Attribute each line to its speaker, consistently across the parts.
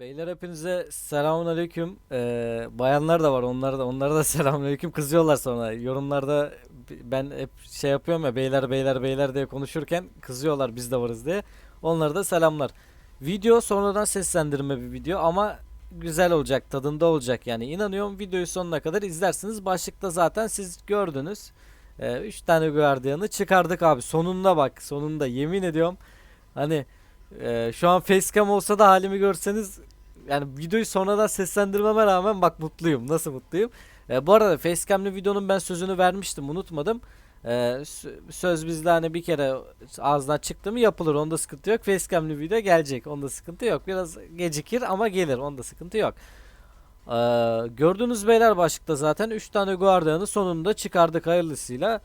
Speaker 1: Beyler hepinize selamun aleyküm. Ee, bayanlar da var onlara da onlara da selamun aleyküm. Kızıyorlar sonra yorumlarda ben hep şey yapıyorum ya beyler beyler beyler diye konuşurken kızıyorlar biz de varız diye. Onlara da selamlar. Video sonradan seslendirme bir video ama güzel olacak tadında olacak yani inanıyorum videoyu sonuna kadar izlersiniz. Başlıkta zaten siz gördünüz. 3 tane gardiyanı çıkardık abi sonunda bak sonunda yemin ediyorum. Hani ee, şu an facecam olsa da halimi görseniz yani videoyu sonradan seslendirmeme rağmen bak mutluyum. Nasıl mutluyum? Ee, bu arada facecam'lı videonun ben sözünü vermiştim unutmadım. Ee, sö- söz bizde hani bir kere ağzından çıktı mı yapılır onda sıkıntı yok. Facecam'lı video gelecek onda sıkıntı yok. Biraz gecikir ama gelir onda sıkıntı yok. Ee, gördüğünüz beyler başlıkta zaten 3 tane guardianı sonunda çıkardık hayırlısıyla.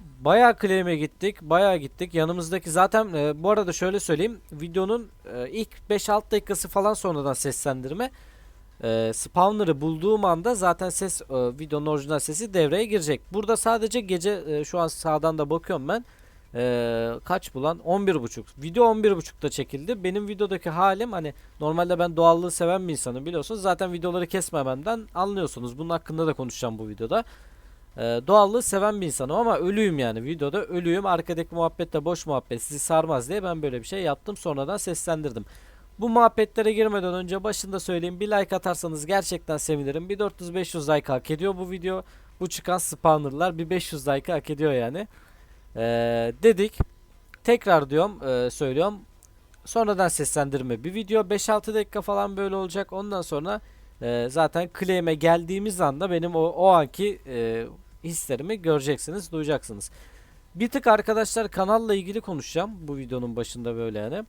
Speaker 1: Bayağı claim'e gittik. Bayağı gittik. Yanımızdaki zaten e, bu arada şöyle söyleyeyim. Videonun e, ilk 5-6 dakikası falan sonradan seslendirme. E, spawner'ı bulduğum anda zaten ses e, videonun orijinal sesi devreye girecek. Burada sadece gece e, şu an sağdan da bakıyorum ben. E, kaç bu lan? 11.30. Video 11.30'da çekildi. Benim videodaki halim hani normalde ben doğallığı seven bir insanım biliyorsunuz. Zaten videoları kesmememden anlıyorsunuz. Bunun hakkında da konuşacağım bu videoda. Ee, doğallığı seven bir insanım ama ölüyüm yani videoda ölüyüm arkadaki muhabbet de boş muhabbet sizi sarmaz diye ben böyle bir şey yaptım sonradan seslendirdim. Bu muhabbetlere girmeden önce başında söyleyeyim bir like atarsanız gerçekten sevinirim. Bir 400-500 like hak ediyor bu video. Bu çıkan spawnerlar bir 500 like hak ediyor yani. Ee, dedik. Tekrar diyorum e, söylüyorum. Sonradan seslendirme bir video 5-6 dakika falan böyle olacak. Ondan sonra e, zaten claim'e geldiğimiz anda benim o, o anki e, hislerimi göreceksiniz, duyacaksınız. Bir tık arkadaşlar kanalla ilgili konuşacağım bu videonun başında böyle yani.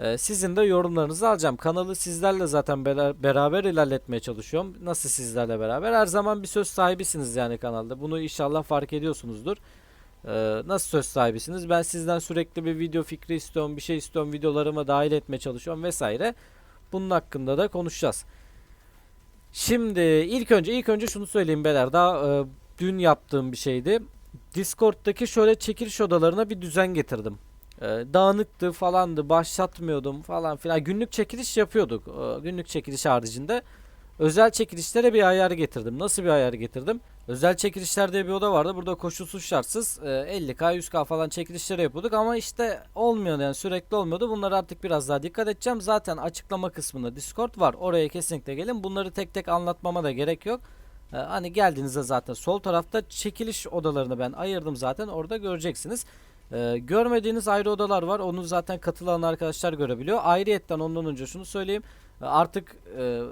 Speaker 1: Ee, sizin de yorumlarınızı alacağım. Kanalı sizlerle zaten bera- beraber ilerletmeye çalışıyorum. Nasıl sizlerle beraber? Her zaman bir söz sahibisiniz yani kanalda. Bunu inşallah fark ediyorsunuzdur. Ee, nasıl söz sahibisiniz? Ben sizden sürekli bir video fikri istiyorum, bir şey istiyorum, videolarıma dahil etmeye çalışıyorum vesaire. Bunun hakkında da konuşacağız. Şimdi ilk önce ilk önce şunu söyleyeyim beyler. Daha e, dün yaptığım bir şeydi. Discord'daki şöyle çekiliş odalarına bir düzen getirdim. E, dağınıktı falandı, başlatmıyordum falan filan. Günlük çekiliş yapıyorduk. E, günlük çekiliş haricinde özel çekilişlere bir ayar getirdim. Nasıl bir ayar getirdim? Özel çekilişler diye bir oda vardı. Burada koşulsuz şartsız e, 50k 100k falan çekilişleri yapıyorduk ama işte olmuyordu yani sürekli olmuyordu. Bunları artık biraz daha dikkat edeceğim. Zaten açıklama kısmında Discord var. Oraya kesinlikle gelin. Bunları tek tek anlatmama da gerek yok. E, hani geldiğinizde zaten sol tarafta çekiliş odalarını ben ayırdım zaten. Orada göreceksiniz. E, görmediğiniz ayrı odalar var. Onu zaten katılan arkadaşlar görebiliyor. Ayrıyetten ondan önce şunu söyleyeyim. E, artık e,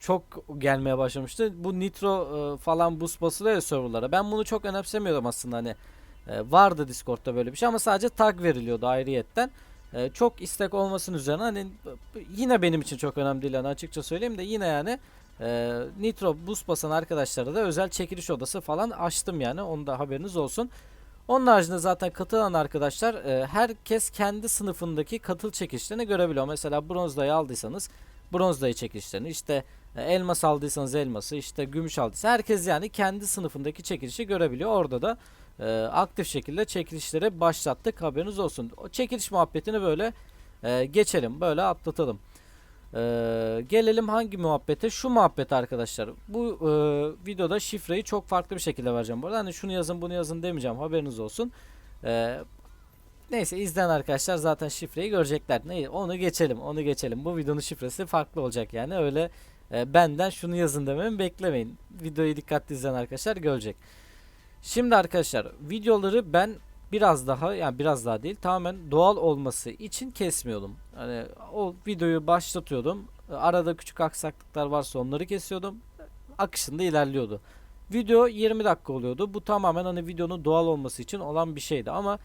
Speaker 1: çok gelmeye başlamıştı. Bu nitro e, falan boost basılıyor ya serverlara. Ben bunu çok önemsemiyordum aslında hani. E, vardı Discord'da böyle bir şey ama sadece tag veriliyordu ayrıyetten. E, çok istek olmasının üzerine hani yine benim için çok önemli değil hani açıkça söyleyeyim de yine yani e, nitro boost basan arkadaşlara da özel çekiliş odası falan açtım yani. Onun da haberiniz olsun. Onun haricinde zaten katılan arkadaşlar e, herkes kendi sınıfındaki katıl çekilişlerini görebiliyor. Mesela bronz dayı aldıysanız bronz dayı çekilişlerini işte e, elmas aldıysanız elması işte gümüş aldıysa herkes yani kendi sınıfındaki çekilişi görebiliyor. Orada da e, aktif şekilde çekilişleri başlattık haberiniz olsun. O çekiliş muhabbetini böyle e, geçelim böyle atlatalım. E, gelelim hangi muhabbete? Şu muhabbet arkadaşlar. Bu e, videoda şifreyi çok farklı bir şekilde vereceğim. Bu arada hani şunu yazın bunu yazın demeyeceğim haberiniz olsun. E, Neyse izleyen arkadaşlar zaten şifreyi görecekler. Neyse onu geçelim onu geçelim. Bu videonun şifresi farklı olacak yani öyle e, benden şunu yazın dememi beklemeyin. Videoyu dikkatli izleyen arkadaşlar görecek. Şimdi arkadaşlar videoları ben biraz daha yani biraz daha değil tamamen doğal olması için kesmiyordum. Hani o videoyu başlatıyordum. Arada küçük aksaklıklar varsa onları kesiyordum. Akışında ilerliyordu. Video 20 dakika oluyordu. Bu tamamen hani videonun doğal olması için olan bir şeydi ama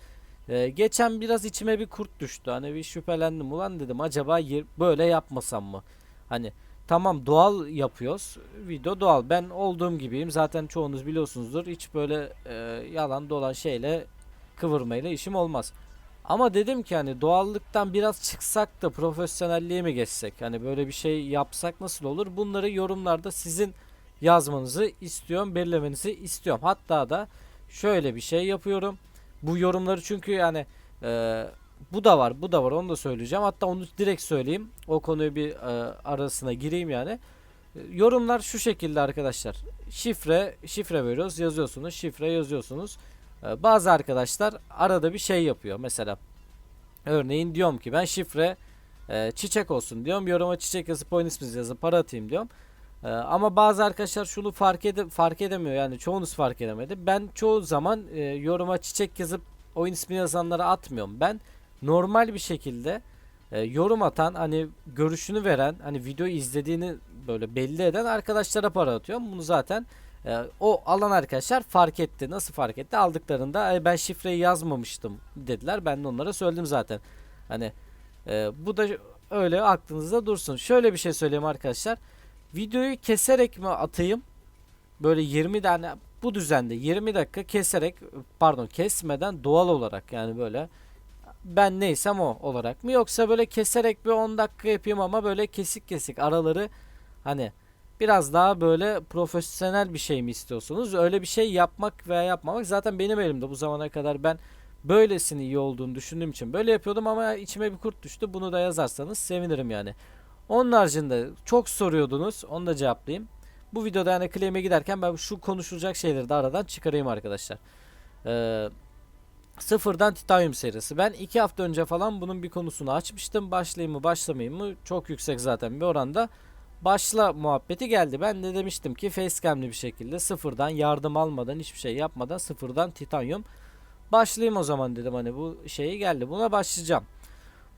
Speaker 1: ee, geçen biraz içime bir kurt düştü. Hani bir şüphelendim. Ulan dedim acaba yer- böyle yapmasam mı? Hani tamam doğal yapıyoruz. Video doğal. Ben olduğum gibiyim. Zaten çoğunuz biliyorsunuzdur. Hiç böyle e, yalan dolan şeyle kıvırmayla işim olmaz. Ama dedim ki hani doğallıktan biraz çıksak da profesyonelliğe mi geçsek? Hani böyle bir şey yapsak nasıl olur? Bunları yorumlarda sizin yazmanızı istiyorum, belirlemenizi istiyorum. Hatta da şöyle bir şey yapıyorum. Bu yorumları çünkü yani e, bu da var, bu da var. Onu da söyleyeceğim. Hatta onu direkt söyleyeyim. O konuyu bir e, arasına gireyim yani. E, Yorumlar şu şekilde arkadaşlar. Şifre, şifre veriyoruz, yazıyorsunuz. Şifre yazıyorsunuz. E, bazı arkadaşlar arada bir şey yapıyor. Mesela örneğin diyorum ki ben şifre e, çiçek olsun diyorum. Yoruma çiçek yazıp oyun isminizi yazıp para atayım diyorum. E, ama bazı arkadaşlar şunu fark ede fark edemiyor. Yani çoğunuz fark edemedi. Ben çoğu zaman e, yoruma çiçek yazıp oyun ismi yazanlara atmıyorum. Ben normal bir şekilde e, yorum atan hani görüşünü veren hani videoyu izlediğini böyle belli eden arkadaşlara para atıyorum. Bunu zaten e, o alan arkadaşlar fark etti. Nasıl fark etti? Aldıklarında "E, ben şifreyi yazmamıştım dediler. Ben de onlara söyledim zaten. Hani e, bu da öyle aklınızda dursun. Şöyle bir şey söyleyeyim arkadaşlar. Videoyu keserek mi atayım? Böyle 20 tane bu düzende 20 dakika keserek pardon kesmeden doğal olarak yani böyle ben neysem o olarak mı yoksa böyle keserek bir 10 dakika yapayım ama böyle kesik kesik araları hani biraz daha böyle profesyonel bir şey mi istiyorsunuz? Öyle bir şey yapmak veya yapmamak zaten benim elimde bu zamana kadar ben böylesini iyi olduğunu düşündüğüm için böyle yapıyordum ama içime bir kurt düştü. Bunu da yazarsanız sevinirim yani. Onun haricinde çok soruyordunuz. Onu da cevaplayayım. Bu videoda yani claim'e giderken ben şu konuşulacak şeyleri de aradan çıkarayım arkadaşlar. Ee, sıfırdan titanyum serisi. Ben iki hafta önce falan bunun bir konusunu açmıştım. Başlayayım mı başlamayayım mı? Çok yüksek zaten bir oranda. Başla muhabbeti geldi. Ben de demiştim ki facecam'li bir şekilde sıfırdan yardım almadan hiçbir şey yapmadan sıfırdan titanyum. Başlayayım o zaman dedim hani bu şeyi geldi. Buna başlayacağım.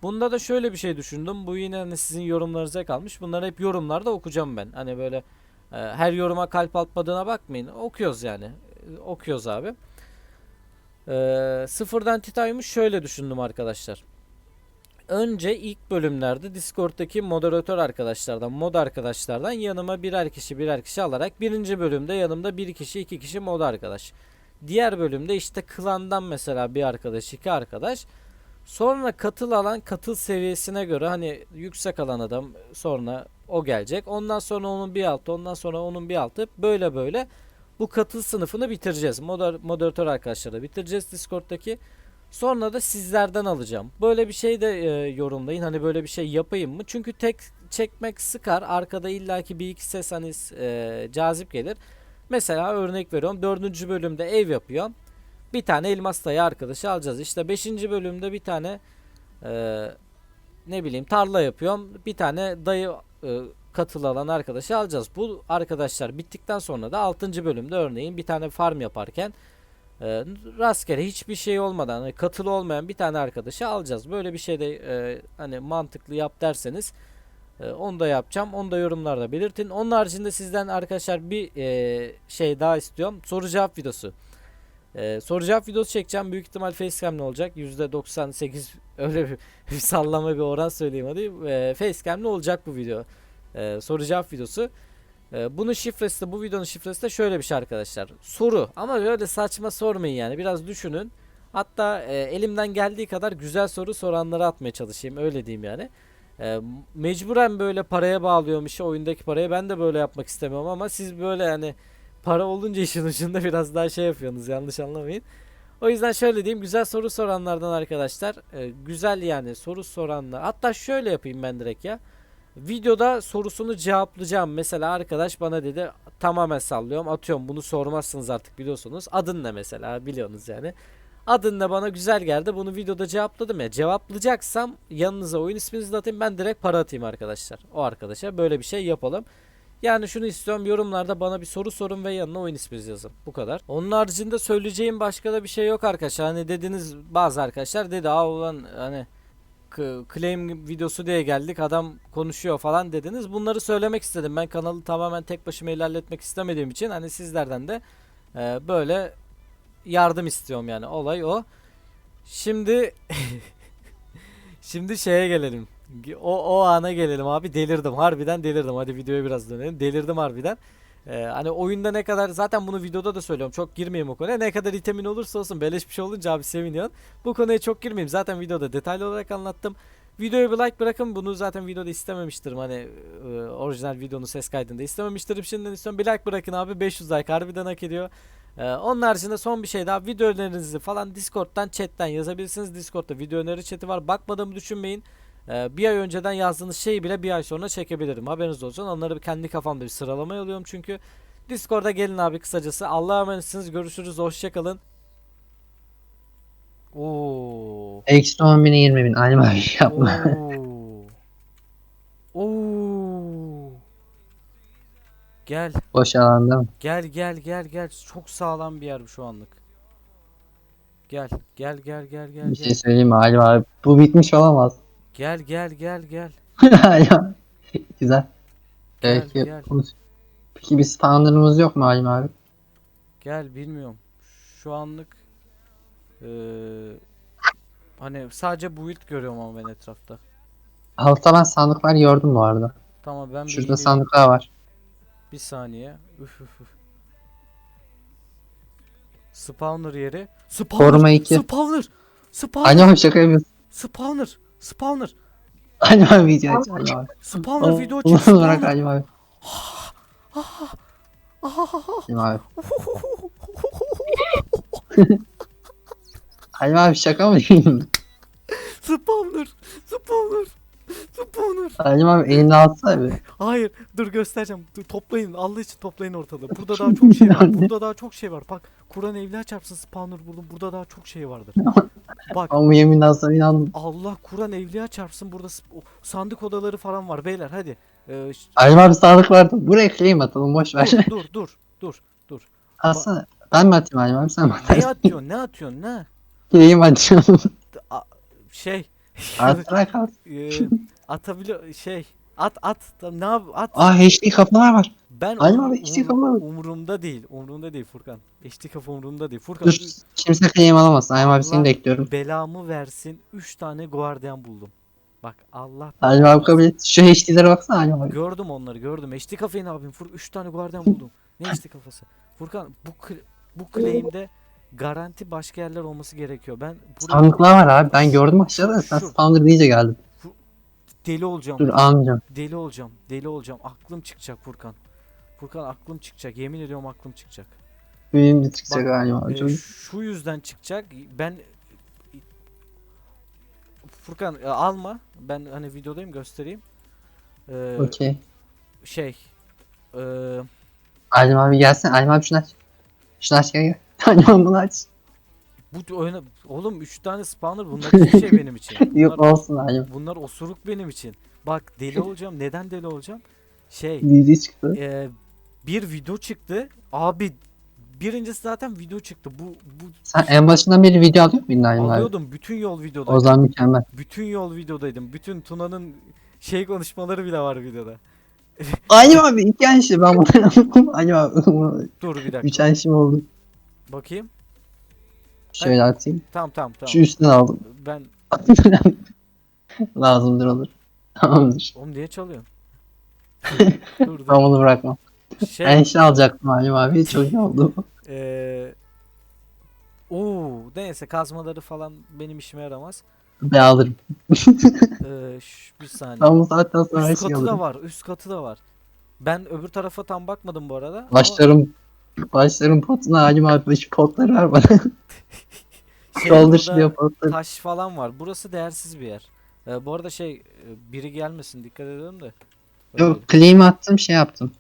Speaker 1: Bunda da şöyle bir şey düşündüm. Bu yine hani sizin yorumlarınıza kalmış. Bunları hep yorumlarda okuyacağım ben. Hani böyle e, her yoruma kalp atmadığına bakmayın. Okuyoruz yani. E, okuyoruz abi. E, sıfırdan titanyumu şöyle düşündüm arkadaşlar. Önce ilk bölümlerde Discord'daki moderatör arkadaşlardan, mod arkadaşlardan yanıma birer kişi birer kişi alarak birinci bölümde yanımda bir kişi iki kişi mod arkadaş. Diğer bölümde işte klandan mesela bir arkadaş iki arkadaş. Sonra katıl alan katıl seviyesine göre hani yüksek alan adam sonra o gelecek. Ondan sonra onun bir altı, ondan sonra onun bir altı böyle böyle bu katıl sınıfını bitireceğiz. Moder moderatör arkadaşlarla bitireceğiz Discord'daki. Sonra da sizlerden alacağım. Böyle bir şey de e, yorumlayın. Hani böyle bir şey yapayım mı? Çünkü tek çekmek sıkar. Arkada illaki bir iki ses hani e, cazip gelir. Mesela örnek veriyorum. Dördüncü bölümde ev yapıyorum. Bir tane elmas dayı arkadaşı alacağız. İşte 5. bölümde bir tane e, ne bileyim tarla yapıyorum. Bir tane dayı e, katıl alan arkadaşı alacağız. Bu arkadaşlar bittikten sonra da 6. bölümde örneğin bir tane farm yaparken e, rastgele hiçbir şey olmadan hani katılı olmayan bir tane arkadaşı alacağız. Böyle bir şey de e, hani mantıklı yap derseniz e, onu da yapacağım. Onu da yorumlarda belirtin. Onun haricinde sizden arkadaşlar bir e, şey daha istiyorum. Soru cevap videosu. Ee, soru cevap videosu çekeceğim. Büyük ihtimal facecam'le olacak. %98 öyle bir, bir sallama bir oran söyleyeyim hadi. Ee, facecam'le olacak bu video. Ee, soru cevap videosu. Ee, bunun şifresi de bu videonun şifresi de şöyle bir şey arkadaşlar. Soru ama öyle saçma sormayın yani. Biraz düşünün. Hatta e, elimden geldiği kadar güzel soru soranlara atmaya çalışayım. Öyle diyeyim yani. E, mecburen böyle paraya bağlıyorum işi oyundaki parayı. Ben de böyle yapmak istemiyorum ama siz böyle yani para olunca işin ucunda biraz daha şey yapıyorsunuz yanlış anlamayın. O yüzden şöyle diyeyim güzel soru soranlardan arkadaşlar e, güzel yani soru soranlar hatta şöyle yapayım ben direkt ya. Videoda sorusunu cevaplayacağım. Mesela arkadaş bana dedi tamamen sallıyorum atıyorum bunu sormazsınız artık biliyorsunuz. Adın ne mesela biliyorsunuz yani. Adın ne bana güzel geldi bunu videoda cevapladım ya. Cevaplayacaksam yanınıza oyun isminizi de atayım ben direkt para atayım arkadaşlar. O arkadaşa böyle bir şey yapalım. Yani şunu istiyorum yorumlarda bana bir soru sorun ve yanına oyun isminizi yazın. Bu kadar. Onun haricinde söyleyeceğim başka da bir şey yok arkadaşlar. Hani dediniz bazı arkadaşlar dedi aa ulan hani claim videosu diye geldik adam konuşuyor falan dediniz. Bunları söylemek istedim. Ben kanalı tamamen tek başıma ilerletmek istemediğim için hani sizlerden de e, böyle yardım istiyorum yani olay o. Şimdi şimdi şeye gelelim. O, o ana gelelim abi delirdim harbiden delirdim hadi videoya biraz dönelim delirdim harbiden ee, hani oyunda ne kadar zaten bunu videoda da söylüyorum çok girmeyeyim o konuya. Ne kadar itemin olursa olsun beleş bir şey olunca abi seviniyorsun. Bu konuya çok girmeyeyim. Zaten videoda detaylı olarak anlattım. Videoya bir like bırakın bunu zaten videoda istememiştirim hani e, orijinal videonun ses kaydında istememiştirim şimdiden istiyorum. Bir like bırakın abi 500 like harbiden hak ediyor. Ee, onun haricinde son bir şey daha video önerinizi falan Discord'dan chatten yazabilirsiniz. Discord'da video öneri chat'i var. Bakmadığımı düşünmeyin. Ee, bir ay önceden yazdığınız şeyi bile bir ay sonra çekebilirim. Haberiniz olsun. Onları bir kendi kafamda bir sıralamaya alıyorum çünkü. Discord'a gelin abi kısacası. Allah'a emanetsiniz. Görüşürüz. Hoşçakalın. Oo.
Speaker 2: Eksi 10 bine 20 bin. Halim abi yapma.
Speaker 1: Oo. Oo. Gel.
Speaker 2: Boş alanda mı?
Speaker 1: Gel gel gel gel. Çok sağlam bir yer şu anlık. Gel gel gel gel gel
Speaker 2: Bir şey
Speaker 1: gel.
Speaker 2: söyleyeyim mi Halim abi? Bu bitmiş olamaz.
Speaker 1: Gel gel gel gel.
Speaker 2: Abi. Güzel.
Speaker 1: Gel,
Speaker 2: Peki.
Speaker 1: gel.
Speaker 2: Peki bir standartımız yok mu Halim abi?
Speaker 1: Gel bilmiyorum. Şu anlık eee hani sadece build görüyorum ama ben etrafta.
Speaker 2: Altta ben sandıklar gördüm bu arada.
Speaker 1: Tamam ben
Speaker 2: Şurada
Speaker 1: gideyim.
Speaker 2: sandıklar var.
Speaker 1: Bir saniye. Üf üf üf. Spawner yeri. Spawner.
Speaker 2: Koruma iki.
Speaker 1: Spawner. Spawner.
Speaker 2: Halim abi şaka yapıyorsun.
Speaker 1: Spawner. Spawner.
Speaker 2: Halim abi video aç Halim abi.
Speaker 1: Spawner video
Speaker 2: Onu
Speaker 1: çık.
Speaker 2: bırak
Speaker 1: Spawner.
Speaker 2: Halim abi. Halim abi. Halim abi şaka mı?
Speaker 1: Spawner. Spawner. Spawner.
Speaker 2: Halim abi elini alsana bir.
Speaker 1: Hayır. Dur göstereceğim. Dur toplayın. Allah için toplayın ortalığı. Burada daha çok şey var. Burada daha çok şey var. Bak Kur'an evliya çarpsın spawner buldum. Burada daha çok şey vardır. Bak
Speaker 2: Ama yeminden sonra inandım.
Speaker 1: Allah Kur'an evliya çarpsın burada o sandık odaları falan var beyler hadi. Ee, ş-
Speaker 2: Halim abi sandık vardı. Buraya claim atalım boş ver.
Speaker 1: dur dur dur dur.
Speaker 2: Aslında ben mi atayım Halim abi sen mi
Speaker 1: Ne
Speaker 2: atarsın?
Speaker 1: atıyorsun ne atıyorsun ne?
Speaker 2: Claim atıyorum.
Speaker 1: Şey
Speaker 2: Arttırak at.
Speaker 1: e, atabiliyor şey at at ne yap at.
Speaker 2: Aa HD kafalar var.
Speaker 1: ben
Speaker 2: Halim
Speaker 1: umur-
Speaker 2: abi, işte
Speaker 1: umur-
Speaker 2: kafalar.
Speaker 1: umurumda değil. Umurumda değil Furkan. HD kafa umurumda değil. Furkan
Speaker 2: Dur kimse claim alamazsın. Halim abi seni bekliyorum.
Speaker 1: belamı versin 3 tane guardian buldum. Bak Allah belamı
Speaker 2: abi kabul et. Şu HD'lere baksana Halim abi.
Speaker 1: Gördüm onları gördüm. HD kafayı ne yapayım? Fur 3 tane guardian buldum. Ne HD kafası? Furkan bu bu claim'de garanti başka yerler olması gerekiyor. Ben burada
Speaker 2: Sandıklar var abi. Ben gördüm aşağıda. Sen spawner deyince geldim.
Speaker 1: Deli olacağım.
Speaker 2: Dur almayacağım.
Speaker 1: Deli olacağım. Deli olacağım. Aklım çıkacak Furkan. Furkan aklım çıkacak. Yemin ediyorum aklım çıkacak.
Speaker 2: Benim de çıkacak
Speaker 1: Bak,
Speaker 2: Çok...
Speaker 1: şu yüzden çıkacak. Ben Furkan e, alma. Ben hani videodayım göstereyim. Ee,
Speaker 2: Okey.
Speaker 1: şey ee,
Speaker 2: Halim abi gelsin. Halim abi şunu aç. Şunu aç gel gel. Halim abi bunu aç.
Speaker 1: Bu oyuna oğlum 3 tane spawner bunlar hiçbir şey benim için.
Speaker 2: Yok
Speaker 1: Bunlar-
Speaker 2: olsun Halim.
Speaker 1: Bunlar osuruk benim için. Bak deli olacağım. Neden deli olacağım? Şey,
Speaker 2: Video çıktı.
Speaker 1: e, bir video çıktı. Abi birincisi zaten video çıktı. Bu bu
Speaker 2: Sen en başından beri video alıyor muydun abi?
Speaker 1: alıyordum. Bütün yol videodaydım.
Speaker 2: O zaman mükemmel.
Speaker 1: Bütün yol videodaydım. Bütün Tuna'nın şey konuşmaları bile var videoda.
Speaker 2: Halim abi iki enişte ben bunu. Halim abi
Speaker 1: Dur bir dakika.
Speaker 2: üç enişim oldu.
Speaker 1: Bakayım.
Speaker 2: Şöyle atayım.
Speaker 1: Tamam tamam tamam.
Speaker 2: Şu üstten aldım.
Speaker 1: Ben
Speaker 2: Lazımdır olur. Tamamdır.
Speaker 1: oğlum niye çalıyorsun? dur dur.
Speaker 2: Ben bunu bırakmam.
Speaker 1: Şey,
Speaker 2: Enişte alacaktım Halim abi. Çok iyi oldu.
Speaker 1: eee Oo, neyse kazmaları falan benim işime yaramaz.
Speaker 2: Ben alırım.
Speaker 1: Eee ş- bir saniye.
Speaker 2: Ben bu saatten sonra
Speaker 1: Üst
Speaker 2: şeyi
Speaker 1: katı da
Speaker 2: alırım.
Speaker 1: var. Üst katı da var. Ben öbür tarafa tam bakmadım bu arada. ama
Speaker 2: Başlarım potuna Halim abi şu potları ver bana.
Speaker 1: şey,
Speaker 2: Doldur
Speaker 1: burada
Speaker 2: potları.
Speaker 1: taş falan var. Burası değersiz bir yer. Ee, bu arada şey e, biri gelmesin dikkat edelim de.
Speaker 2: Yok claim attım şey yaptım.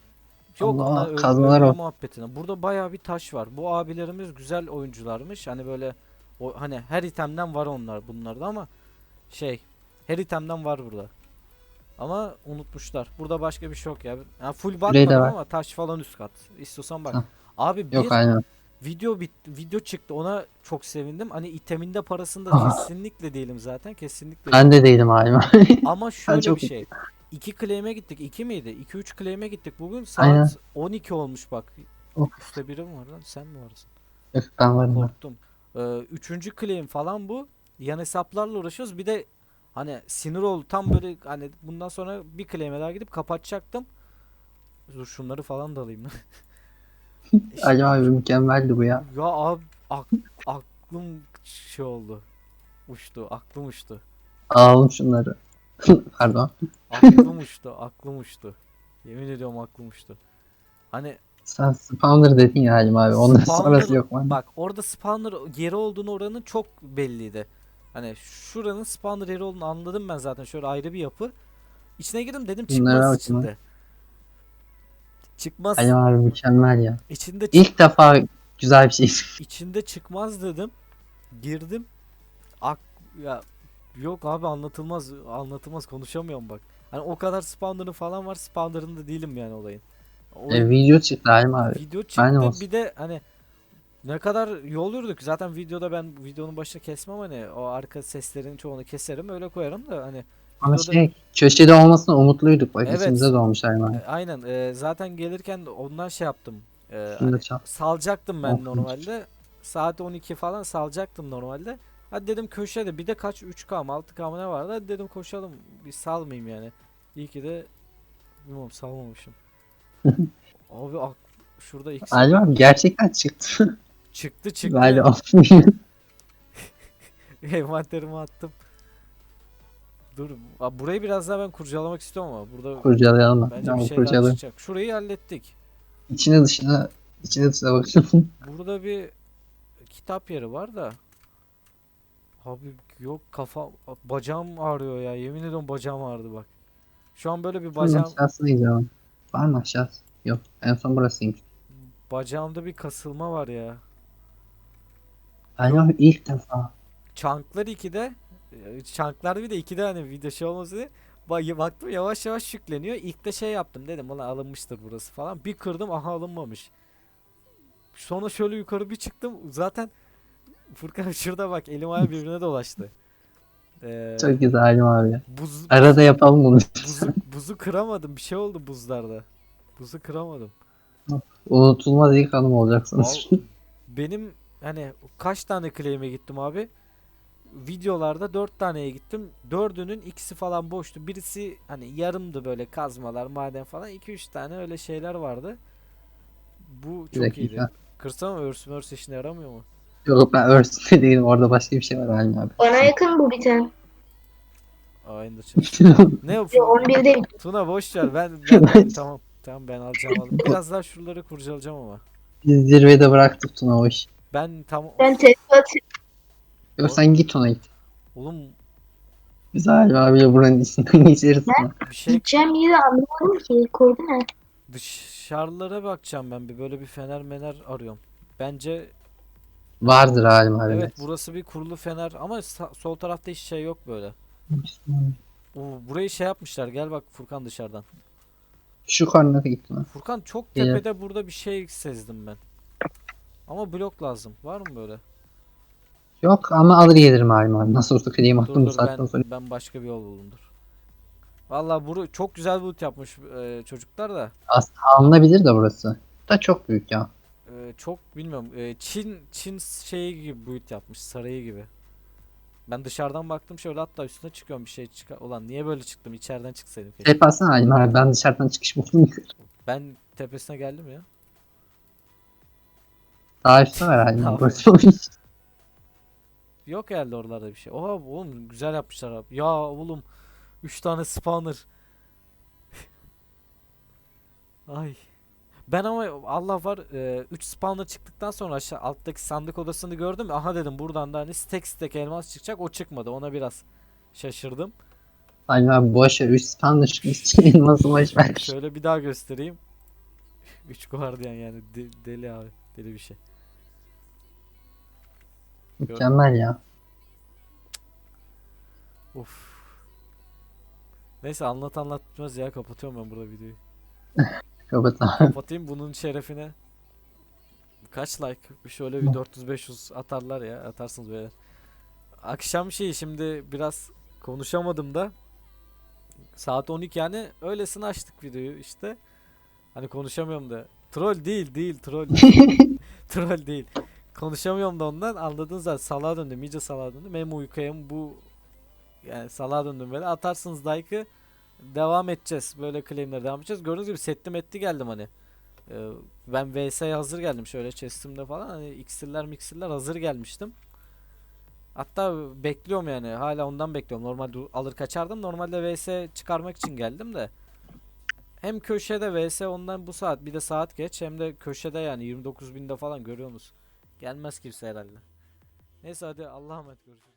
Speaker 1: Yok
Speaker 2: Allah,
Speaker 1: ö-
Speaker 2: kazmalar o.
Speaker 1: muhabbetine. Burada bayağı bir taş var. Bu abilerimiz güzel oyuncularmış. Hani böyle o hani her itemden var onlar bunlarda ama şey her itemden var burada. Ama unutmuşlar. Burada başka bir şey yok ya. Yani full bakmadım
Speaker 2: var.
Speaker 1: ama taş falan üst kat. İstiyorsan bak.
Speaker 2: Tamam.
Speaker 1: Abi bir
Speaker 2: Yok aynen.
Speaker 1: video bit video çıktı. Ona çok sevindim. Hani iteminde parasında
Speaker 2: Aha.
Speaker 1: kesinlikle değilim zaten. Kesinlikle
Speaker 2: Ben de değilim abi.
Speaker 1: ama şöyle
Speaker 2: çok
Speaker 1: bir şey. 2 claim'e gittik. 2 miydi? 2 3 claim'e gittik bugün. Saat
Speaker 2: Aynen.
Speaker 1: 12 olmuş bak.
Speaker 2: Of.
Speaker 1: Üstte biri mi var lan? Sen mi varsın?
Speaker 2: Yok ben varım.
Speaker 1: Korktum. Ee, üçüncü claim falan bu. Yan hesaplarla uğraşıyoruz. Bir de hani sinir oldu. Tam böyle hani bundan sonra bir claim'e daha gidip kapatacaktım. Dur şunları falan da alayım.
Speaker 2: Abi mükemmeldi bu ya.
Speaker 1: ya abi ak- aklım şey oldu. Uçtu. Aklım uçtu.
Speaker 2: Alalım şunları. Pardon.
Speaker 1: Aklım uçtu, aklım uçtu. Yemin ediyorum aklım uçtu. Hani
Speaker 2: Sen spawner dedin ya Halim abi. Ondan
Speaker 1: Spawner-
Speaker 2: sonrası yok mu?
Speaker 1: Bak orada spawner yeri olduğunu oranın çok belliydi. Hani şuranın spawner yeri olduğunu anladım ben zaten. Şöyle ayrı bir yapı. İçine girdim dedim
Speaker 2: Bunlara
Speaker 1: çıkmaz
Speaker 2: bakın
Speaker 1: içinde. Çıkmaz.
Speaker 2: Halim abi mükemmel ya.
Speaker 1: İçinde çık-
Speaker 2: İlk defa güzel bir şey.
Speaker 1: içinde çıkmaz dedim. Girdim. Ak ya yok abi anlatılmaz anlatılmaz konuşamıyorum bak. Hani o kadar spawner'ın falan var. Spawner'ında değilim yani olayın. O
Speaker 2: E, video çıktı Halim abi.
Speaker 1: video çıktı.
Speaker 2: aynen olsun.
Speaker 1: Bir de hani ne kadar yol yürüdük. Zaten videoda ben videonun başına kesmem hani o arka seslerin çoğunu keserim öyle koyarım da hani
Speaker 2: Ama
Speaker 1: videoda-
Speaker 2: şey köşede olmasına umutluyduk. Bak
Speaker 1: Evet.
Speaker 2: içimize doğmuş Halim abi.
Speaker 1: e, aynen e, zaten gelirken de ondan şey yaptım. E, hani salacaktım ben
Speaker 2: Of.
Speaker 1: normalde. Saat 12 falan salacaktım normalde. Hadi dedim köşede bir de kaç 3K mı 6K mı ne vardı hadi dedim koşalım bir salmayayım yani. İyi ki de bilmiyorum salmamışım. Abi ak- şurada X
Speaker 2: Halim abi gerçekten çıktı.
Speaker 1: çıktı çıktı.
Speaker 2: Olmuyor.
Speaker 1: Envanterime attım. Dur burayı biraz daha ben kurcalamak istiyorum ama burada
Speaker 2: Kurcalayalım.
Speaker 1: bence
Speaker 2: Bence
Speaker 1: bir şeyler
Speaker 2: kurcalayalım.
Speaker 1: çıkacak. Şurayı hallettik.
Speaker 2: İçine dışına içine dışına bakıyorum.
Speaker 1: Burada bir kitap yeri var da. Abi yok kafa bacağım ağrıyor ya. Yemin ediyorum bacağım ağrıdı bak. Şu an böyle bir
Speaker 2: Bacağım... aşağısına gidiyorum. Var mı aşağısı? Yok. En son burasıymış.
Speaker 1: bacağımda bir kasılma var ya.
Speaker 2: Halim abi ilk defa.
Speaker 1: Çanklar 2'de e, Çanklar bir de 2'de hani video şey olması diye baktım yavaş yavaş yükleniyor. İlk de şey yaptım dedim ulan alınmıştır burası falan. Bir kırdım aha alınmamış. Sonra şöyle yukarı bir çıktım. Zaten Furkan şurada bak elim ayağım birbirine dolaştı. Ee,
Speaker 2: Çok güzel Halim abi.
Speaker 1: buz,
Speaker 2: Arada yapalım bunu.
Speaker 1: buzu, buzu kıramadım. Bir şey oldu buzlarda. Buzu kıramadım.
Speaker 2: Unutulmaz ilk anım olacaksınız.
Speaker 1: Benim hani kaç tane claim'e gittim abi? Videolarda 4 taneye gittim. Dördünün ikisi falan boştu. Birisi hani yarımdı böyle kazmalar, maden falan. 2-3 tane öyle şeyler vardı. Bu çok
Speaker 2: dakika.
Speaker 1: iyiydi. Kırsam örs mörs işine yaramıyor mu?
Speaker 2: Yok ben örsünde değilim. Orada başka bir şey var Halim abi.
Speaker 3: Bana yakın bu biten.
Speaker 1: Aynı Ne
Speaker 3: Yo,
Speaker 1: yapayım?
Speaker 3: 11 değil.
Speaker 1: Tuna boş ver. Ben, ben tamam. Tamam ben alacağım aldım. Biraz daha şuraları kurcalayacağım ama.
Speaker 2: Biz zirvede bıraktık Tuna o iş.
Speaker 1: Ben tam
Speaker 3: Ben tesisat
Speaker 2: Yok sen git ona git.
Speaker 1: oğlum
Speaker 2: Biz Halim abiyle buranın içinden geçeriz. Tuna.
Speaker 1: bir şey
Speaker 3: gideceğim yeri anlamadım ki. Koydu ne?
Speaker 1: Dışarılara bakacağım ben bir böyle bir fener mener arıyorum. Bence
Speaker 2: Vardır Halim abi.
Speaker 1: evet burası bir kurulu fener ama sa- sol tarafta hiç şey yok böyle. Oo, burayı şey yapmışlar gel bak Furkan dışarıdan.
Speaker 2: Şu koordinata git Tuna.
Speaker 1: Furkan çok
Speaker 2: Gel.
Speaker 1: tepede burada bir şey sezdim ben. Ama blok lazım. Var mı böyle?
Speaker 2: Yok ama alır gelirim Halim abi. Nasıl olsa
Speaker 1: Dur
Speaker 2: attım bu saatten
Speaker 1: ben,
Speaker 2: sonra.
Speaker 1: ben başka bir yol buldum dur. Valla buru çok güzel bir loot yapmış e, çocuklar da.
Speaker 2: Aslında alınabilir de burası. Da çok büyük ya.
Speaker 1: E, çok bilmiyorum. E, Çin Çin şeyi gibi boyut yapmış. Sarayı gibi. Ben dışarıdan baktım şöyle hatta üstüne çıkıyorum bir şey çıkar. Ulan niye böyle çıktım? İçeriden çıksaydım keşke.
Speaker 2: Hep alsana Halim abi. Ben dışarıdan çıkış buldum.
Speaker 1: Ben tepesine geldim ya.
Speaker 2: Daha üstü var Halim. Burası.
Speaker 1: Yok herhalde oralarda bir şey. Oha oğlum güzel yapmışlar abi. Ya oğlum 3 tane spawner. Ay. Ben ama Allah var 3 spawner çıktıktan sonra aşağı alttaki sandık odasını gördüm. Aha dedim buradan da hani stack stack elmas çıkacak. O çıkmadı. Ona biraz şaşırdım.
Speaker 2: Halim abi boş ver. 3 spam da çıkmış için elması boş ver.
Speaker 1: Şöyle bir daha göstereyim. 3 guardian yani de- deli abi. Deli bir şey.
Speaker 2: Mükemmel ya.
Speaker 1: Uf. Neyse anlat anlat bitmez ya kapatıyorum ben burada videoyu.
Speaker 2: Kapat abi.
Speaker 1: Kapatayım bunun şerefine. Kaç like? Şöyle bir 400-500 atarlar ya. Atarsınız böyle. Akşam şeyi şimdi biraz konuşamadım da. Saat 12 yani öylesine açtık videoyu işte. Hani konuşamıyorum da. Troll değil değil troll değil. troll değil. Konuşamıyorum da ondan anladınız zaten salağa döndüm iyice salağa döndüm. Hem uykuya bu yani salağa döndüm böyle. Atarsınız like'ı devam edeceğiz. Böyle claimlere devam edeceğiz. Gördüğünüz gibi setli metli geldim hani. Ee, ben VS'ye hazır geldim şöyle chest'imde falan hani iksirler miksirler hazır gelmiştim. Hatta bekliyorum yani hala ondan bekliyorum. Normalde alır kaçardım. Normalde VS çıkarmak için geldim de. hem köşede vs ondan bu saat bir de saat geç hem de köşede yani 29 binde falan görüyorsunuz. Gelmez kimse herhalde. Neyse hadi Allah'a emanet görüşürüz.